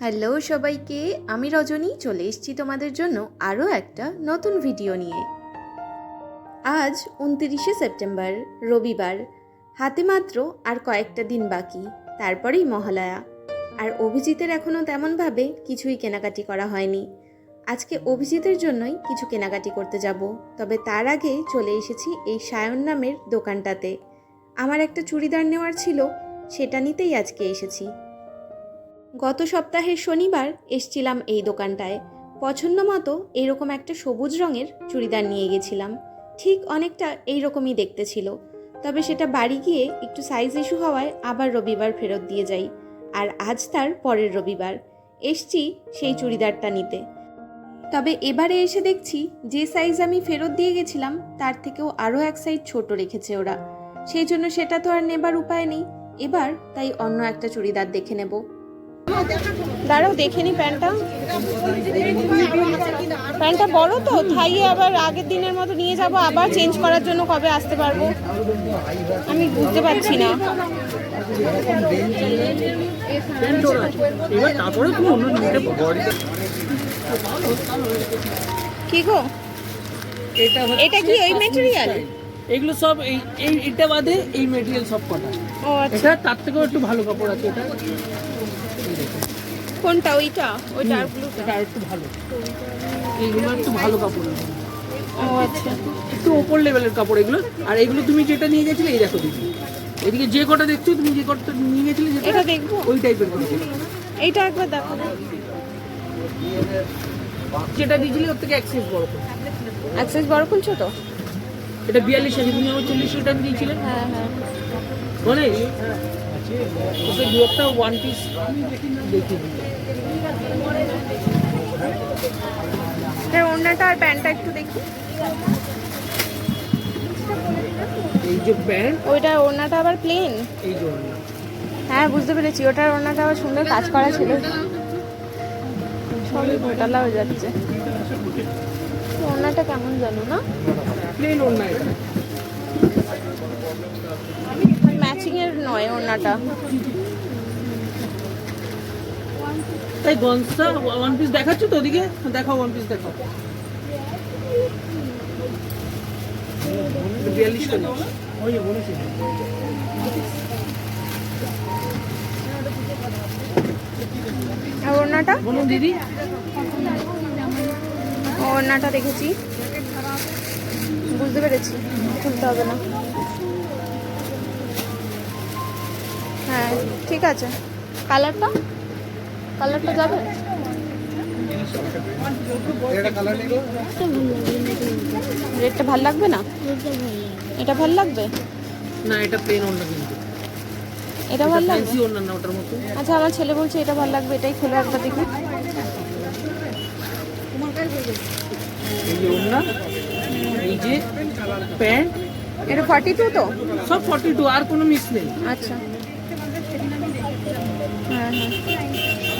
Hello সবাইকে, আমি রজনী, চলে এসেছি তোমাদের জন্য আরও একটা নতুন ভিডিও নিয়ে। আজ উনতিরিশে সেপ্টেম্বর, রবিবার, হাতে মাত্র আর কয়েকটা দিন বাকি, তারপরেই মহালয়া। আর অভিজিতের এখনও তেমনভাবে কিছুই কেনাকাটি করা হয়নি। আজকে অভিজিতের জন্যই কিছু কেনাকাটি করতে যাব, তবে তার আগে চলে এসেছি এই সায়ন নামের দোকানটাতে। আমার একটা চুড়িদার নেওয়ার ছিল, সেটা নিতেই আজকে এসেছি। গত সপ্তাহের শনিবার এসছিলাম এই দোকানটায়। পছন্দ মতো এরকম একটা সবুজ রঙের চুড়িদার নিয়ে গেছিলাম। ঠিক অনেকটা এইরকমই দেখতে ছিল। তবে সেটা বাড়ি গিয়ে একটু সাইজ ইস্যু হওয়ায় আবার রবিবার ফেরত দিয়ে যাই। আর আজ তার পরের রবিবার। এসছি সেই চুড়িদারটা নিতে। তবে এবারে এসে দেখছি যে সাইজ আমি ফেরত দিয়ে গেছিলাম, তার থেকেও আরও এক সাইজ ছোট রেখেছে ওরা। সেই জন্য সেটা তো আর নেবার উপায় নেই। এবার তাই অন্য একটা চুড়িদার দেখে নেব। দাঁড়াও দেখে নি প্যান্টটা। প্যান্টটা বড় তো থাইয়ে আবার আগের দিনের মতো নিয়ে যাব আবার চেঞ্জ করার জন্য কবে আসতে পারব? আমি বুঝতে পারছি না। কি গো? এটা কি ওই মেটেরিয়াল এগুলো সব এই এই এটা বাদে এই মেটেরিয়াল সব কটা। ও আচ্ছা। তার থেকেও একটু ভালো কাপড় আছে এটা। কোনটা? ওইটা? ওই ডার্ক ব্লুটা? এটা একটু ভালো। এইগুলো একটু ভালো কাপড়। ও আচ্ছা। একটু ওপর লেভেলের কাপড় এগুলো। আর এগুলো তুমি যেটা নিয়ে গেছিলে এই দেখো দিদি এদিকে যে কটা দেখছ তুমি যে কটা নিয়ে গেছিলে যেটা এটা দেখব? ওই টাইপের এইটা একবার দেখো। যেটা দিয়েছিলে ওর থেকে এক্সেস বড় করে। অ্যাক্সেস বড় খুলছো তো? এটা বিয়াল্লিশ আছে তুমি আমার চল্লিশ টাকা দিয়েছিলে? হ্যাঁ হ্যাঁ। মানে ওটা দু একটা ওয়ান পিস দেখিয়ে দিই ওড়নাটা আর প্যান্টটা একটু দেখি। এই যে প্যান্ট ওইটা ওড়নাটা আবার প্লেন এই যে ওড়না। হ্যাঁ বুঝতে পেরেছি। ওটার ওড়নাটা আবার সুন্দর কাজ করা ছিল। সবই ঘোটালা হয়ে যাচ্ছে। ওড়নাটা কেমন জানো না? প্লেন ওড়না ম্যাচিং এর নয় ওড়নাটা। তাই গনসা ওয়ান পিস দেখাচ্ছ তো ওদিকে? দেখাও ওয়ান পিস দেখাও। বিয়াল্লিশ বলুন দিদি। দেখেছি। বুঝতে পেরেছি। খুলতে হবে না। হ্যাঁ ঠিক আছে। কালারটা? কালারটা যাবে? রেটটা ভালো লাগবে না? এটা ভালো লাগবে? না এটা প্লেন ওড়না কিন্তু। এটা ভালো লাগবে? ফ্যান্সি ওড়না না ওটার মতো। আচ্ছা আমার ছেলে বলছে এটা ভালো লাগবে এটাই খুলে একবার দেখি। এই যে ওড়না এই যে প্যান্ট এটা ফর্টি টু তো? সব ফর্টি টু আর কোনো মিস নেই। আচ্ছা হ্যাঁ হ্যাঁ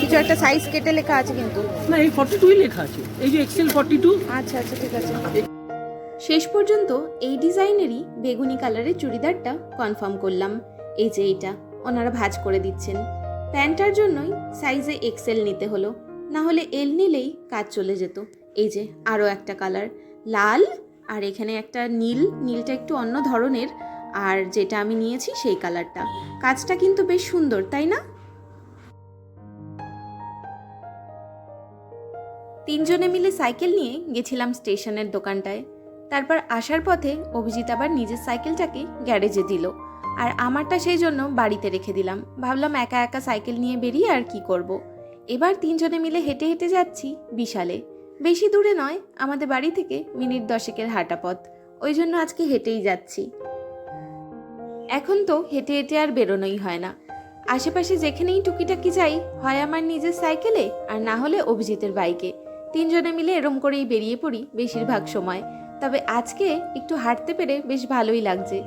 কিছু একটা সাইজ কেটে লেখা আছে কিন্তু। না এই ফর্টি টুই লেখা আছে। এই যে এক্সেল ফর্টি টু আচ্ছা আচ্ছা ঠিক আছে। শেষ পর্যন্ত এই ডিজাইনেরই বেগুনি কালারের চুড়িদারটা কনফার্ম করলাম। এই যে এইটা ওনারা ভাঁজ করে দিচ্ছেন। প্যান্টটার জন্যই সাইজে এক্সেল নিতে হলো না হলে এল নিলেই কাজ চলে যেত। এই যে আরও একটা কালার লাল আর এখানে একটা নীল নীলটা একটু অন্য ধরনের আর যেটা আমি নিয়েছি সেই কালারটা। কাজটা কিন্তু বেশ সুন্দর তাই না? তিনজনে মিলে সাইকেল নিয়ে গেছিলাম স্টেশনের দোকানটায়। তারপর আসার পথে অভিজিৎ আবার নিজের সাইকেলটাকে গ্যারেজে দিল। আর আমারটা সেই জন্য বাড়িতে রেখে দিলাম। ভাবলাম একা একা সাইকেল নিয়ে বেরিয়ে আর কি করব। এবার তিনজনে মিলে হেঁটে হেঁটে যাচ্ছি বিশালে। বেশি দূরে নয়, আমাদের বাড়ি থেকে মিনিট দশেকের হাঁটা পথ। ওই জন্য আজকে হেঁটেই যাচ্ছি। এখন তো হেঁটে হেঁটে আর বেরোনোই হয় না। আশেপাশে যেখানেই টুকিটাকি যাই, হয় আমার নিজের সাইকেলে আর না হলে অভিজিতের বাইকে। তিনজনে মিলে এরম করেই বেরিয়ে পড়ি বেশিরভাগ সময়। তবে আজকে একটু হাঁটতে পেরে বেশ ভালোই লাগছে।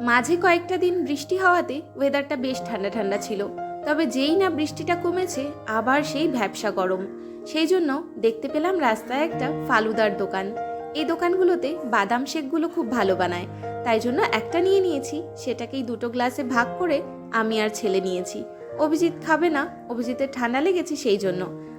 মাঝে কয়েকটা দিন বৃষ্টি হওয়াতে ওয়েদারটা বেশ ঠান্ডা ঠান্ডা ছিল। তবে যেই না বৃষ্টিটা কমেছে, আবার সেই ভ্যাবসা গরম। সেই জন্য দেখতে পেলাম রাস্তায় একটা ফালুদার দোকান। এই দোকানগুলোতে বাদাম শেকগুলো খুব ভালো বানায়। তাই জন্য একটা নিয়ে নিয়েছি, সেটাকেই দুটো গ্লাসে ভাগ করে আমি আর ছেলে নিয়েছি। অভিজিৎ খাবে না, অভিজিতের ঠান্ডা লেগেছে সেই জন্য।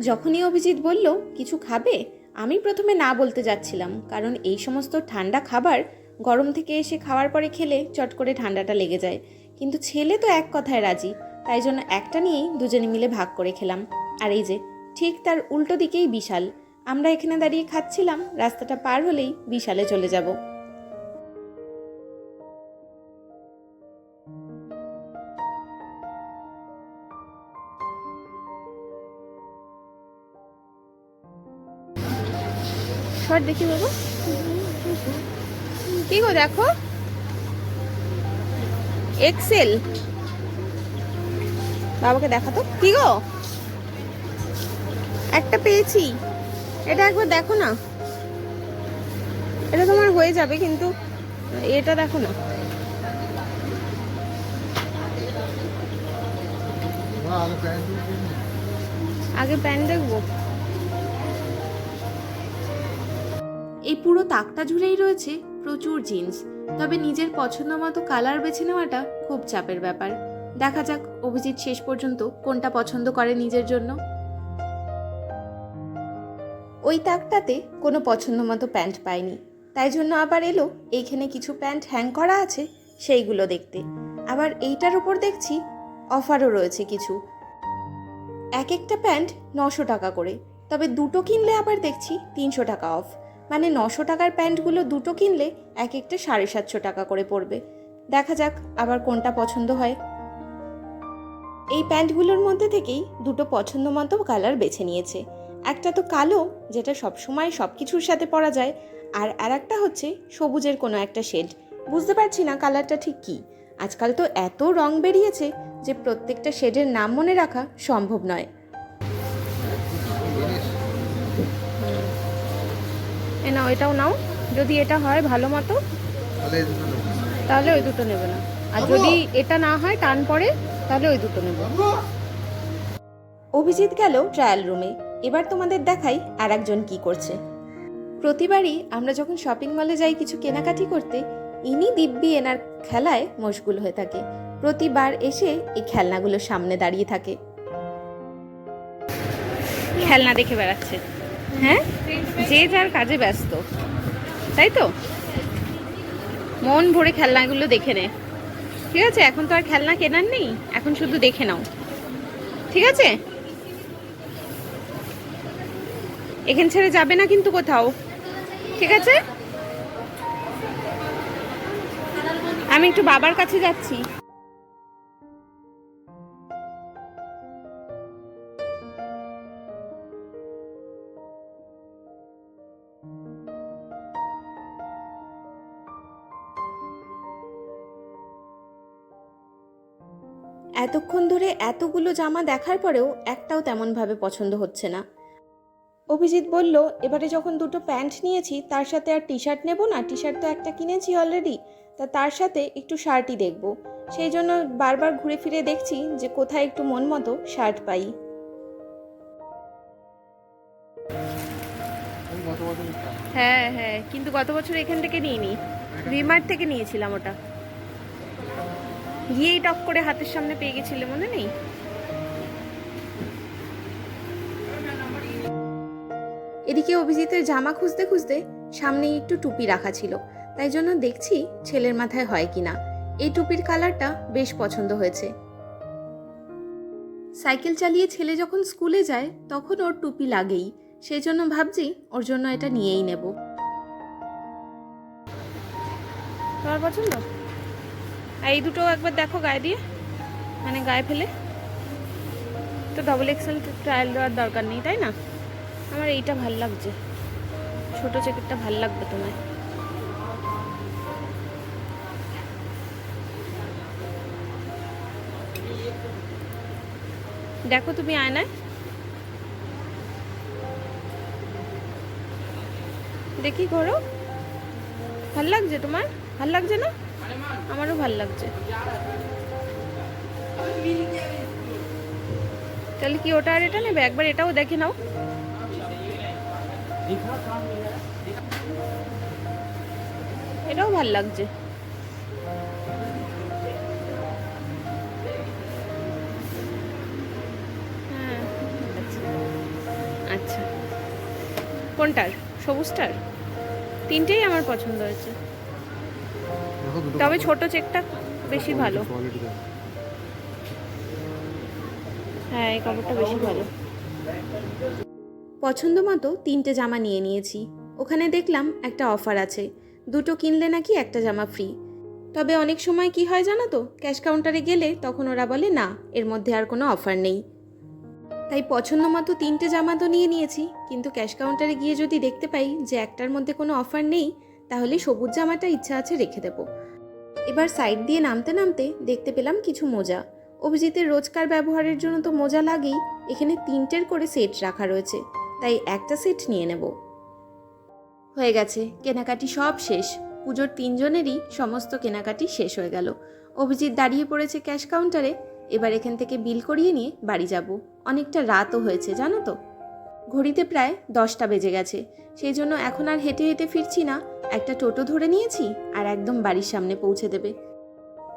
যখনই অভিজিৎ বলল, কিছু খাবে? আমি প্রথমে না বলতে যাচ্ছিলাম, কারণ এই সমস্ত ঠান্ডা খাবার গরম থেকে এসে খাওয়ার পরে খেলে চট করে ঠান্ডাটা লেগে যায়। কিন্তু ছেলে তো এক কথায় রাজি, তাই জন্য একটা নিয়েই দুজনে মিলে ভাগ করে খেলাম। আর এই যে, ঠিক তার উল্টো দিকেই বিশাল। আমরা এখানে দাঁড়িয়ে খাচ্ছিলাম, রাস্তাটা পার হলেই বিশালে চলে যাব। দেখি বাবু। কি গো দেখো? এক্সেল বাবাকে দেখাতো কি গো? একটা পেয়েছি। এটা একবার দেখো না। এটা তোমার হয়ে যাবে কিন্তু এটা দেখো না। আগে প্যান্ট দেখব। এই পুরো তাকটা জুড়েই রয়েছে প্রচুর জিন্স। তবে নিজের পছন্দ মতো কালার বেছে নেওয়াটা খুব চাপের ব্যাপার। দেখা যাক অভিজিৎ শেষ পর্যন্ত কোনটা পছন্দ করে নিজের জন্য। ওই তাকটাতে কোনো পছন্দ মতো প্যান্ট পায়নি তাই জন্য আবার এলো, এইখানে কিছু প্যান্ট হ্যাং করা আছে, সেইগুলো দেখতে। আবার এইটার উপর দেখছি অফারও রয়েছে কিছু। এক একটা প্যান্ট নশো টাকা করে, তবে দুটো কিনলে আবার দেখছি তিনশো টাকা অফ। মানে নশো টাকার প্যান্টগুলো দুটো কিনলে এক একটা সাড়ে সাতশো টাকা করে পড়বে। দেখা যাক আবার কোনটা পছন্দ হয়। এই প্যান্টগুলোর মধ্যে থেকেই দুটো পছন্দ মতো কালার বেছে নিয়েছে। একটা তো কালো, যেটা সবসময় সব কিছুর সাথে পরা যায়, আর আর একটা হচ্ছে সবুজের কোনো একটা শেড। বুঝতে পারছি না কালারটা ঠিক কী। আজকাল তো এত রং বেরিয়েছে যে প্রত্যেকটা শেডের নাম মনে রাখা সম্ভব নয়। এ নাও এটাও নাও। যদি এটা হয় ভালো মতো তাহলে ওই দুটো নেবে না। আর যদি এটা না হয় টান পড়ে তাহলে ওই দুটো নেবে। অভিজিৎ গেল ট্রায়াল রুমে এবার তোমাদের দেখাই আর একজন কি করছে। প্রতিবারই আমরা যখন শপিং মলে যাই কিছু কেনাকাটি করতে ইনি দিব্যি এনার খেলায় মশগুল হয়ে থাকে। প্রতিবার এসে এই খেলনাগুলোর সামনে দাঁড়িয়ে থাকে। খেলনা দেখে বেড়াচ্ছে। হ্যাঁ? যে যার কাজে ব্যস্ত। তাই তো? মন ভরে খেলনাগুলো দেখে নে। ঠিক আছে? এখন তো আর খেলনা কেনার নেই। এখন শুধু দেখে নাও। ঠিক আছে? এখান ছেড়ে যাবে না কিন্তু কোথাও। ঠিক আছে? আমি একটু বাবার কাছে যাচ্ছি। এতক্ষণ ধরে এতগুলো জামা দেখার পরেও একটাও তেমনভাবে পছন্দ হচ্ছে না। অভিজিৎ বলল, এবারে যখন দুটো প্যান্ট নিয়েছি, তার সাথে আর টি শার্ট নেব না? টি শার্ট তো একটা কিনেছি অলরেডি তা তার সাথে একটু শার্টই দেখব। সেই জন্য বারবার ঘুরে ফিরে দেখছি যে কোথায় একটু মন মতো শার্ট পাই। হ্যাঁ হ্যাঁ। কিন্তু গত বছর এখান থেকে নিইনি। ভিমার্ট থেকে নিয়েছিলাম ওটা। গিয়েই টপ করে হাতের সামনে পেয়ে গেছিলে মনে নেই? এদিকে অভিজিতের জামা খুঁজতে খুঁজতে সামনেই একটু টুপি রাখা ছিল তাই জন্য দেখছি ছেলের মাথায় হয় কিনা। এই টুপির কালারটা বেশ পছন্দ হয়েছে। সাইকেল চালিয়ে ছেলে যখন স্কুলে যায় তখন ওর টুপি লাগেই। সেই জন্য ভাবছি ওর জন্য এটা নিয়েই নেব। তোমার পছন্দ? এই দুটো একবার দেখো গায়ে দিয়ে মানে গায়ে ফেলে। তো ডবল এক্সেল ট্রায়াল দেওয়ার দরকার নেই, তাই না? আমার এইটা ভালো লাগছে। ছোট জ্যাকেটটা ভালো লাগবে তোমায়। দেখো তুমি আয়নায়। দেখি করো ভালো লাগছে তোমার? ভালো লাগছে না? আমারও ভালো লাগছে। তাহলে কি ওটা আর এটা নেবে? একবার এটাও দেখে নাও। এটাও ভালো লাগছে। হ্যাঁ, আচ্ছা।, আচ্ছা। কোনটার? সবুজটার? তিনটেই আমার পছন্দ হয়েছে। তবে ছোট চেকটা বেশি ভালো। হ্যাঁ এই কাপড়টা বেশি ভালো। পছন্দ মতো তিনটে জামা নিয়ে নিয়েছি। ওখানে দেখলাম একটা অফার আছে। দুটো কিনলে নাকি একটা জামা ফ্রি তবে অনেক সময় কি হয় জানো তো ক্যাশ কাউন্টারে গেলে তখন ওরা বলে, না, এর মধ্যে আর কোনো অফার নেই। তাই পছন্দ মতো তিনটে জামা তো নিয়ে নিয়েছি, কিন্তু ক্যাশ কাউন্টারে গিয়ে যদি দেখতে পাই যে একটার মধ্যে কোনো অফার নেই তাহলে সবুজ জামাটা ইচ্ছা আছে রেখে দেবো। এবার সাইড দিয়ে নামতে নামতে দেখতে পেলাম কিছু মোজা। অভিজিতের রোজকার ব্যবহারের জন্য তো মোজা লাগেই, এখানে তিনটের করে সেট রাখা রয়েছে, তাই একটা সেট নিয়ে নেব। হয়ে গেছে, কেনাকাটি সব শেষ। পুজোর তিনজনেরই সমস্ত কেনাকাটি শেষ হয়ে গেল। অভিজিৎ দাঁড়িয়ে পড়েছে ক্যাশ কাউন্টারে এবার এখান থেকে বিল করিয়ে নিয়ে বাড়ি যাব। অনেকটা রাতও হয়েছে, জানো তো? ঘড়িতে প্রায় দশটা বেজে গেছে। সেই জন্য এখন আর হেঁটে হেঁটে ফিরছি না। একটা টোটো ধরে নিয়েছি আর একদম বাড়ির সামনে পৌঁছে দেবে।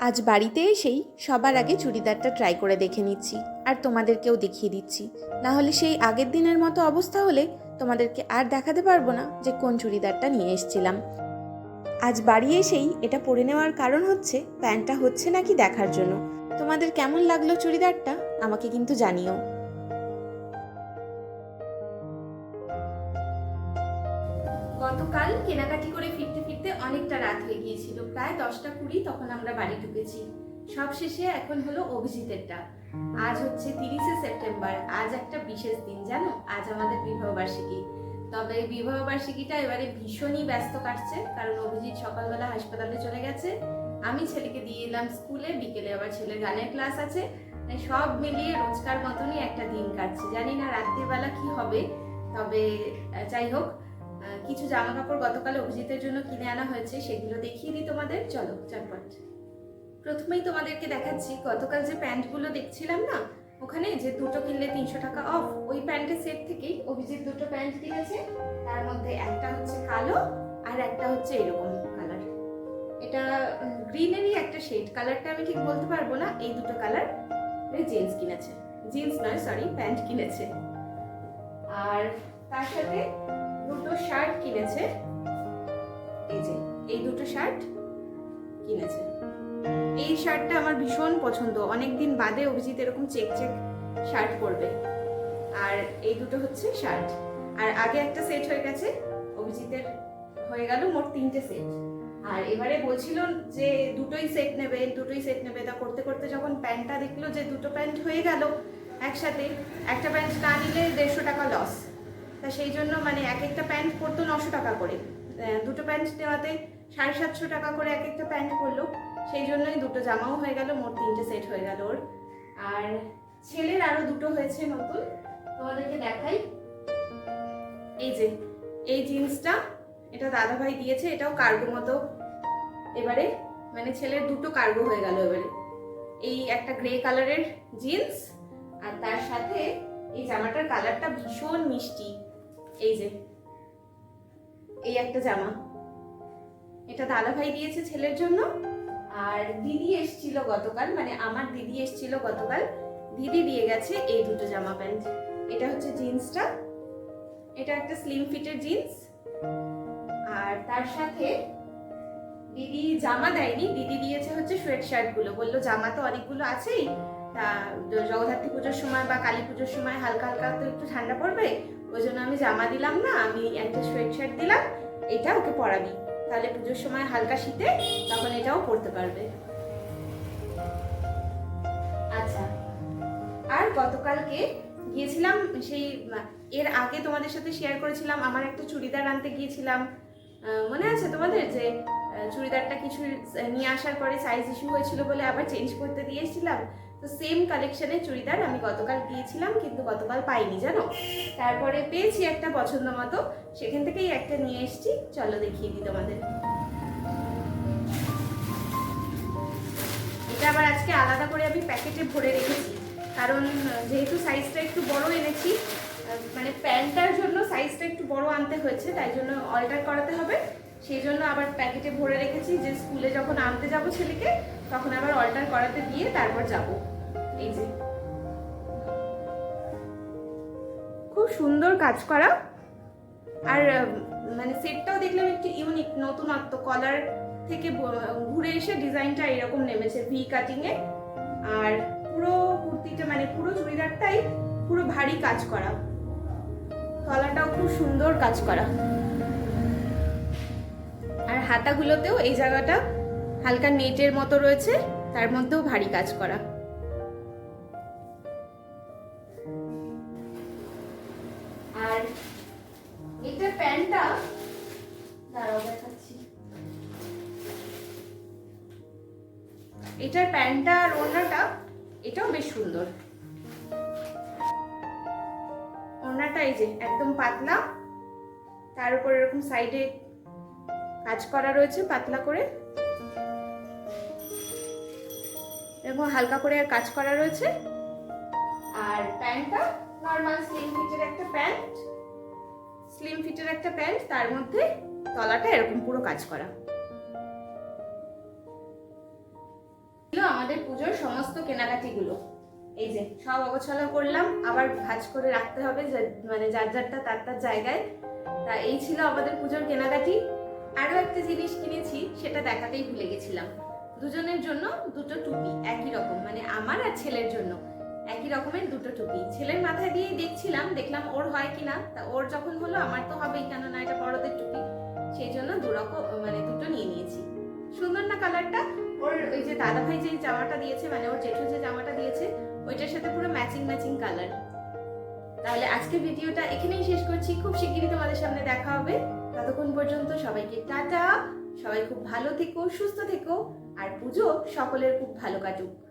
আজ বাড়িতে এসেই সবার আগে চুড়িদারটা ট্রাই করে দেখে নিচ্ছি আর তোমাদেরকেও দেখিয়ে দিচ্ছি। না হলে সেই আগের দিনের মতো অবস্থা হলে তোমাদেরকে আর দেখাতে পারব না যে কোন চুড়িদারটা নিয়ে এসেছিলাম। আজ বাড়ি এসেই এটা পরে নেওয়ার কারণ হচ্ছে, প্যান্টটা হচ্ছে নাকি দেখার জন্য। তোমাদের কেমন লাগল চুড়িদারটা? আমাকে কিন্তু জানিও। গতকাল কেনাকাটি করে ফিরতে ফিরতে অনেকটা রাত হয়ে গিয়েছিল। প্রায় দশটা কুড়ি তখন আমরা বাড়ি ঢুকেছি। সব শেষে এখন হলো অভিজিতেরটা। আজ হচ্ছে তিরিশে সেপ্টেম্বর। আজ একটা বিশেষ দিন, জানো? আজ আমাদের বিবাহ বার্ষিকী। তবে বিবাহ বার্ষিকীটা এবারে ভীষণই ব্যস্ত কাটছে, কারণ অভিজিৎ সকালবেলা হাসপাতালে চলে গেছে। আমি ছেলেকে দিয়ে এলাম স্কুলে, বিকেলে আবার ছেলের গানের ক্লাস আছে। সব মিলিয়ে রোজকার মতনই একটা দিন কাটছে। জানি না রাত্রিবেলা কি হবে, তবে যাই হোক কিছু জামা কাপড় গতকাল অভিজিতের জন্য কিনে আনা হয়েছে, সেগুলো দেখিয়ে দিই তোমাদের। চলো, চটপট। প্রথমেই তোমাদেরকে দেখাচ্ছি, গতকাল যে প্যান্টগুলো দেখছিলাম না, ওখানে যে দুটো কিনলে তিনশো টাকা অফ ওই প্যান্টের সেট থেকেই অভিজিৎ দুটো প্যান্ট কিনেছে। তার মধ্যে একটা হচ্ছে কালো আর একটা হচ্ছে এরকম কালার এটা গ্রিনেরই একটা শেড কালারটা আমি ঠিক বলতে পারব না, এই দুটো কালার জিন্স কিনেছে। জিন্স নয় সরি প্যান্ট কিনেছে। আর তার সাথে দুটো শার্ট কিনেছে। এই যে, এই দুটো শার্ট কিনেছে। এই শার্টটা আমার ভীষণ পছন্দ। অনেকদিন বাদে অভিজিৎ এরকম চেক চেক শার্ট পরবে। আর এই দুটো হচ্ছে শার্ট আর আগে একটা সেট হয়ে গেছে, অভিজিতের হয়ে গেল মোট তিনটে সেট আর এবারে বলছিল যে দুটোই সেট নেবে, দুটোই সেট নেবে। তা করতে করতে যখন প্যান্টটা দেখল যে দুটো প্যান্ট হয়ে গেল একসাথে, একটা প্যান্ট না নিলে দেড়শো টাকা লস তা সেই জন্য মানে এক একটা প্যান্ট পরতো নশো টাকা করে। দুটো প্যান্ট নেওয়াতে সাড়ে সাতশো টাকা করে এক একটা প্যান্ট পড়ল সেই জন্যই দুটো জামাও হয়ে গেল, মোট তিনটে সেট হয়ে গেল ওর। আর ছেলের আরও দুটো হয়েছে নতুন, তোমাদেরকে দেখাই। এই যে, এই জিন্সটা, এটা দাদাভাই দিয়েছে, এটাও কার্গো মতো। এবারে মানে ছেলের দুটো কার্গো হয়ে গেল এবারে। এই একটা গ্রে কালারের জিন্স আর তার সাথে এই জামাটার কালারটা ভীষণ মিষ্টি। এই যে, এই একটা জামা। এটা দাদাভাই দিয়েছে ছেলের জন্য। আর দিদি এসছিল গতকাল মানে আমার দিদি এসছিল গতকাল। দিদি দিয়ে গেছে এই দুটো জামা প্যান্ট। এটা হচ্ছে জিন্সটা। এটা একটা স্লিম ফিটের জিন্স। আর তার সাথে দিদি জামা দেয়নি। দিদি দিয়েছে হচ্ছে সোয়েট শার্টগুলো। বলল, জামা তো অনেকগুলো আছেই। তা জগদ্ধাত্রী পুজোর সময় বা কালী পুজোর সময় হালকা হালকা তো একটু ঠান্ডা পড়বে। ওই জন্য আমি জামা দিলাম না, আমি একটা সোয়েট শার্ট দিলাম, এটা ওকে পরাবি। তাহলে পুজোর সময় হালকা শীতে তখন এটাও পরতে পারবে। আচ্ছা আর গতকালকে গিয়েছিলাম সেই, এর আগে তোমাদের সাথে শেয়ার করেছিলাম, আমার একটা চুড়িদার আনতে গিয়েছিলাম। মনে আছে তোমাদের যে চুড়িদারটা কিছু নিয়ে আসার পরে সাইজ ইস্যু হয়েছিল বলে আবার চেঞ্জ করতে দিয়েছিলাম তো সেম কালেকশনের চুড়িদার আমি গতকাল গিয়েছিলাম কিন্তু গতকাল পাইনি, জানো? তারপরে পেয়েছি একটা পছন্দ মতো, সেখান থেকেই একটা নিয়ে এসেছি। চলো দেখিয়ে দিই তোমাদের। এটা আবার আজকে আলাদা করে আমি প্যাকেটে ভরে রেখেছি। কারণ যেহেতু সাইজটা একটু বড় এনেছি মানে প্যান্টটার জন্য সাইজটা একটু বড় আনতে হয়েছে, তাই জন্য অল্টার করাতে হবে। সেই জন্য আবার প্যাকেটে ভরে রেখেছি যে স্কুলে যখন আনতে যাব ছেলেকে তখন আবার অল্টার করাতে দিয়ে তারপর যাব। এই যে। খুব সুন্দর কাজ করা। আর মানে সেটটাও দেখলাম একটু ইউনিক নতুনত্ব কলার থেকে ঘুরে এসে ডিজাইনটা এরকম নেমেছে ভি কাটিং এ। আর পুরো কুর্তিটা মানে পুরো চুড়িদারটাই পুরো ভারী কাজ করা। গলাটাও খুব সুন্দর কাজ করা। আর হাতাগুলোতেও এই জায়গাটা হালকা নেটের মতো রয়েছে, তার মধ্যেও ভারী কাজ করা। আর এটা প্যান্টটা এটার প্যান্টটা আর ওড়নাটা, এটাও বেশ সুন্দর। ওড়নাটা এই যে একদম পাতলা, তার উপর এরকম সাইডে কাজ করা রয়েছে পাতলা করে। এরকম হালকা করে আর কাজ করা রয়েছে। আর প্যান্টটা নর্মাল স্লিম ফিটের একটা প্যান্ট। স্লিম ফিটের একটা প্যান্ট, তার মধ্যে তলাটা এরকম পুরো কাজ করা। আমাদের পুজোর সমস্ত কেনাকাটিগুলো। এই যে, সব অগোছালো করলাম, আবার ভাজ করে রাখতে হবে মানে যার যারটা তার তার জায়গায়। তা এই ছিল আমাদের পুজোর কেনাকাটি। আরও একটা জিনিস কিনেছি, সেটা দেখাতেই ভুলে গেছিলাম। দুজনের জন্য দুটো টুপি একই রকম মানে আমার আর ছেলের জন্য একই রকমের দুটো টুপি। ছেলের মাথায় দিয়েই দেখছিলাম, দেখলাম ওর হয় কিনা, তা ওর যখন হলো আমার তো হবেই, কেননা এটা বড়দের টুপি, সেই জন্য দুরকম মানে দুটো নিয়ে নিয়েছি। সুন্দর না কালারটা? ওর ওই যে দাদা ভাই যে জামাটা দিয়েছে মানে ওর জেঠু যে জামাটা দিয়েছে, ওইটার সাথে পুরো ম্যাচিং ম্যাচিং কালার তাহলে আজকে ভিডিওটা এখানেই শেষ করছি। খুব শিগগিরই তোমাদের সামনে দেখা হবে। ততক্ষণ পর্যন্ত সবাইকে টাটা। সবাই খুব ভালো থেকো, সুস্থ থেকো। আর পুজো সকলের খুব ভালো কাটুক।